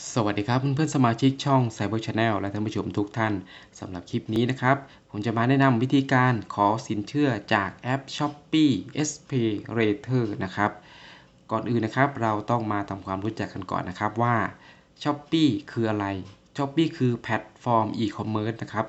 สวัสดีครับเพื่อนๆสมาชิกช่อง Cyber Channel และท่านผู้ชมทุกท่านสำหรับคลิปนี้นะครับ ผมจะมาแนะนำวิธีการขอสินเชื่อจากแอป Shopee SPay Later นะครับ ก่อนอื่นนะครับเราต้องมาทำความรู้จักกันก่อนนะครับว่า Shopee คืออะไร Shopee คือแพลตฟอร์ม e-commerce นะครับ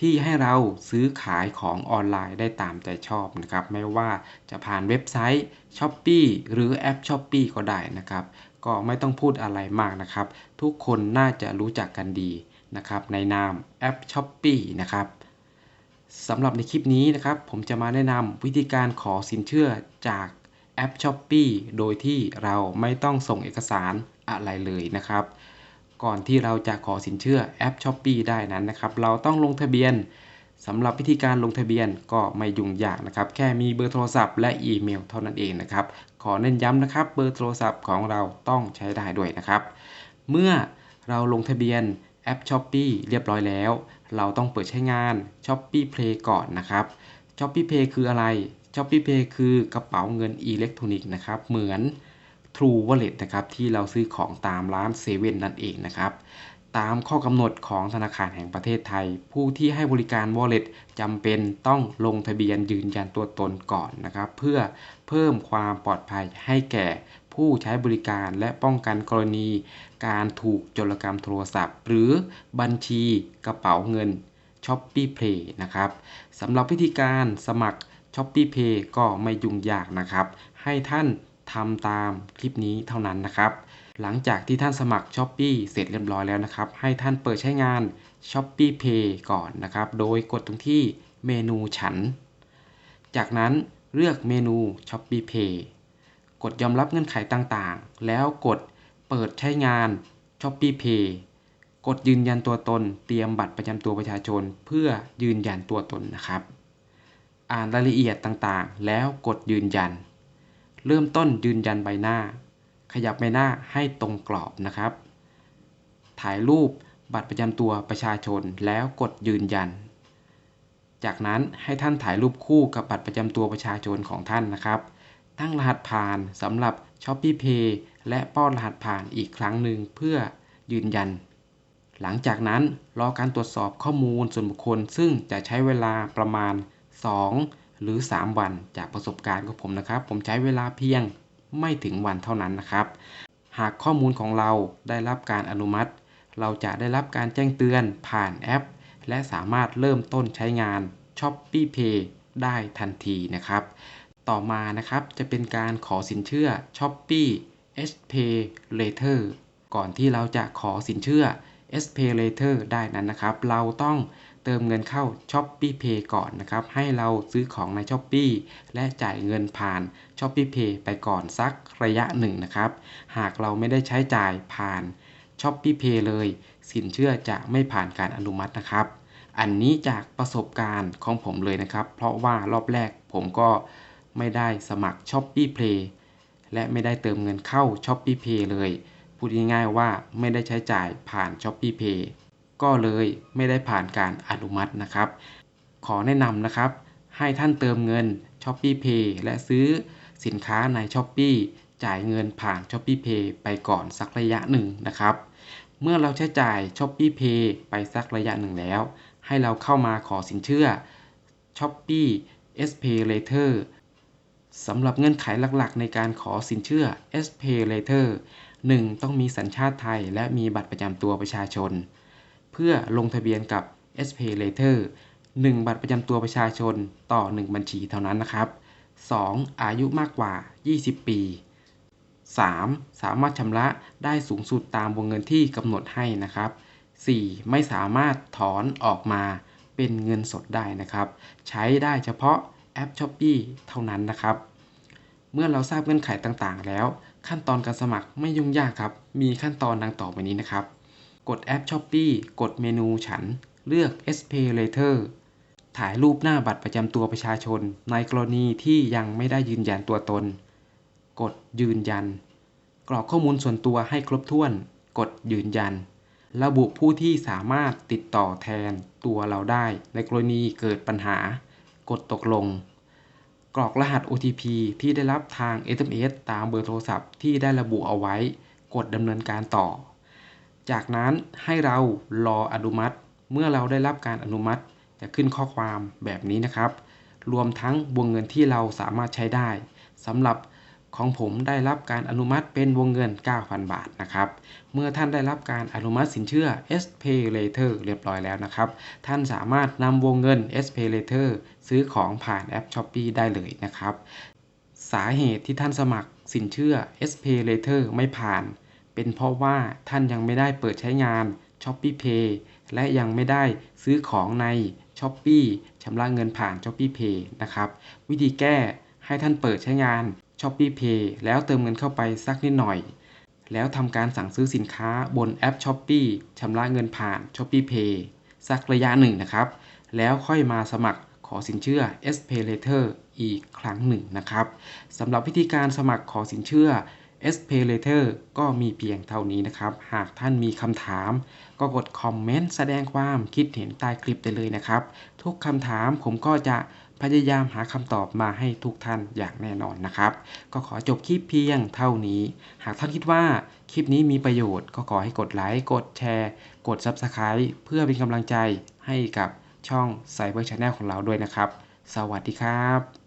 ที่ให้เราซื้อขายของออนไลน์ได้ตามใจชอบนะครับ ไม่ว่าจะผ่านเว็บไซต์ Shopee หรือแอป Shopee ก็ได้นะครับ ก็ไม่ต้องพูดอะไรมากนะครับ ทุกคนน่าจะรู้จักกันดีนะครับ ในนามแอป Shopee นะครับสำหรับในคลิปนี้นะครับ ผมจะมาแนะนำวิธีการขอสินเชื่อจากแอป Shopee โดยที่เราไม่ต้องส่งเอกสารอะไรเลยนะครับ ก่อนที่เราจะขอสินเชื่อแอป Shopee ได้นั้นนะครับ เราต้องลงทะเบียนสำหรับวิธีการลงทะเบียนก็ไม่ยุ่งยากนะครับ แค่มีเบอร์โทรศัพท์และอีเมลเท่านั้นเองนะครับ ขอเน้นย้ำนะครับเบอร์โทรศัพท์ของเราต้องใช้ได้ด้วยนะครับ เมื่อเราลงทะเบียนแอป Shopee เรียบร้อยแล้ว เราต้องเปิดใช้งาน Shopee Play ก่อนนะครับ Shopee Pay คืออะไร Shopee Pay คือกระเป๋าเงินอิเล็กทรอนิกส์นะครับ เหมือน True Wallet นะครับที่เราซื้อของตามร้านเซเว่นนั่นเองนะครับ ตามข้อกำหนดของธนาคารแห่งประเทศไทย ผู้ที่ให้บริการ Wallet จำเป็นต้องลงทะเบียนยืนยันตัวตนก่อนนะครับ เพื่อเพิ่มความปลอดภัยให้แก่ผู้ใช้บริการและป้องกันกรณี การถูกโจรกรรมโทรศัพท์ หรือบัญชีกระเป๋าเงิน Shopee Pay นะครับสำหรับวิธีการสมัคร Shopee Pay ก็ไม่ยุ่งยากนะครับ ให้ท่านทำตามคลิปนี้เท่านั้นนะครับ หลังจากที่ท่านสมัคร Shopee เสร็จเรียบร้อยแล้วนะครับ ให้ท่านเปิดใช้งาน Shopee Pay ก่อนนะครับ โดยกดตรงที่เมนูฉัน จากนั้นเลือกเมนู Shopee Pay กดยอมรับเงื่อนไขต่างๆ แล้วกดเปิดใช้งาน Shopee Pay กดยืนยันตัวตน เตรียมบัตรประจำตัวประชาชน เพื่อยืนยันตัวตนนะครับ อ่านรายละเอียดต่างๆ แล้วกดยืนยัน เริ่มต้นยืนยันใบหน้า ขยับใบหน้าให้ตรงกรอบนะครับ ถ่ายรูปบัตรประจำตัวประชาชนแล้วกดยืนยัน จากนั้นให้ท่านถ่ายรูปคู่กับบัตรประจำตัวประชาชนของท่านนะครับ ตั้งรหัสผ่านสำหรับ Shopee Pay และป้อนรหัสผ่านอีกครั้งหนึ่งเพื่อยืนยัน หลังจากนั้นรอการตรวจสอบข้อมูลส่วนบุคคล ซึ่งจะใช้เวลาประมาณ 2 หรือ 3 วันจากประสบการณ์ของผมนะครับ ผมใช้เวลาเพียง ไม่ถึงวันเท่านั้นนะครับ หากข้อมูลของเราได้รับการอนุมัติ เราจะได้รับการแจ้งเตือนผ่านแอป และสามารถเริ่มต้นใช้งาน Shopee Pay ได้ทันทีนะครับ ต่อมานะครับจะเป็นการขอสินเชื่อ Shopee SPay Later ก่อนที่เราจะขอสินเชื่อ SPay Later ได้นั้นนะครับ เราต้อง เติมเงินเข้า Shopee Pay ก่อนนะครับ ให้เราซื้อของใน Shopee และจ่ายเงินผ่าน Shopee Pay ไปก่อนสักระยะหนึ่งนะครับ หากเราไม่ได้ใช้จ่ายผ่าน Shopee Pay เลย สินเชื่อจะไม่ผ่านการอนุมัตินะครับ อันนี้จากประสบการณ์ของผมเลยนะครับ เพราะว่ารอบแรกผมก็ไม่ได้สมัคร Shopee Play และไม่ได้เติมเงินเข้า Shopee Pay เลย พูดง่ายๆว่าไม่ได้ใช้จ่ายผ่าน Shopee Pay ก็เลยไม่ได้ผ่านการอนุมัตินะครับ ขอแนะนำนะครับ ให้ท่านเติมเงิน Shopee Pay และซื้อสินค้าใน Shopee จ่ายเงินผ่าน Shopee Pay ไปก่อนสักระยะหนึ่งนะครับ เมื่อเราใช้จ่าย Shopee Pay ไปสักระยะหนึ่งแล้ว ให้เราเข้ามาขอสินเชื่อ Shopee SPay Later สำหรับเงื่อนไขหลักๆ ในการขอสินเชื่อ SPay Later 1. ต้องมีสัญชาติไทยและมีบัตรประจำตัวประชาชน เพื่อลงทะเบียนกับ SPay Later 1 บัตรประจำตัวประชาชนต่อ 1 บัญชีเท่านั้นนะครับ 2. อายุมากกว่า 20 ปี 3. สามารถชำระได้สูงสุดตามวงเงินที่กำหนดให้นะครับ 4. ไม่สามารถถอนออกมาเป็นเงินสดได้นะครับ ใช้ได้เฉพาะแอป Shopee เท่านั้นนะครับ เมื่อเราทราบเงื่อนไขต่างๆ แล้ว ขั้นตอนการสมัครไม่ยุ่งยากครับ มีขั้นตอนดังต่อไปนี้นะครับ กดแอป Shopee กดเมนูฉัน เลือก SPay Later ถ่ายรูปหน้าบัตรประจำตัวประชาชน ในกรณีที่ยังไม่ได้ยืนยันตัวตน กดยืนยัน กรอกข้อมูลส่วนตัวให้ครบถ้วน กดยืนยัน ระบุผู้ที่สามารถติดต่อแทนตัวเราได้ ในกรณีเกิดปัญหา กดตกลง กรอกรหัส OTP ที่ได้รับทาง SMS ตามเบอร์โทรศัพท์ที่ได้ระบุเอาไว้ กดดำเนินการต่อ จากนั้นให้เรารออนุมัติ เมื่อเราได้รับการอนุมัติ จะขึ้นข้อความแบบนี้นะครับ รวมทั้งวงเงินที่เราสามารถใช้ได้สำหรับของผมได้รับการอนุมัติเป็นวงเงิน 9,000 บาทนะครับ เมื่อท่านได้รับการอนุมัติสินเชื่อ SPay Later เรียบร้อยแล้วนะครับ ท่านสามารถนำวงเงิน SPay Later ซื้อของผ่านแอป Shopee ได้เลยนะครับ สาเหตุที่ท่านสมัครสินเชื่อ SPay Later ไม่ผ่าน เป็นเพราะว่าท่านยังไม่ได้เปิดใช้งาน Shopee Pay และยังไม่ได้ซื้อของใน Shopee ชำระเงินผ่าน Shopee Pay นะครับวิธีแก้ให้ท่านเปิดใช้งาน Shopee Pay แล้วเติมเงินเข้าไปสักนิดหน่อย แล้วทำการสั่งซื้อสินค้าบนแอป Shopee ชำระเงินผ่าน Shopee Pay สักระยะหนึ่งนะครับ แล้วค่อยมาสมัครขอสินเชื่อ SPay Later อีกครั้งหนึ่งนะครับสำหรับวิธีการสมัครขอสินเชื่อ SP Later ก็มีเพียงเท่านี้นะครับ หากท่านมีคำถาม ก็กดคอมเมนต์แสดงความคิดเห็นใต้คลิปได้เลยนะครับ ทุกคำถามผมก็จะพยายามหาคำตอบมาให้ทุกท่านอย่างแน่นอนนะครับ ก็ขอจบคลิปเพียงเท่านี้ หากท่านคิดว่าคลิปนี้มีประโยชน์ ก็ขอให้กดไลค์ กดแชร์ กด Subscribe เพื่อเป็นกำลังใจให้กับช่อง Cyber Channel ของเราด้วยนะครับ สวัสดีครับ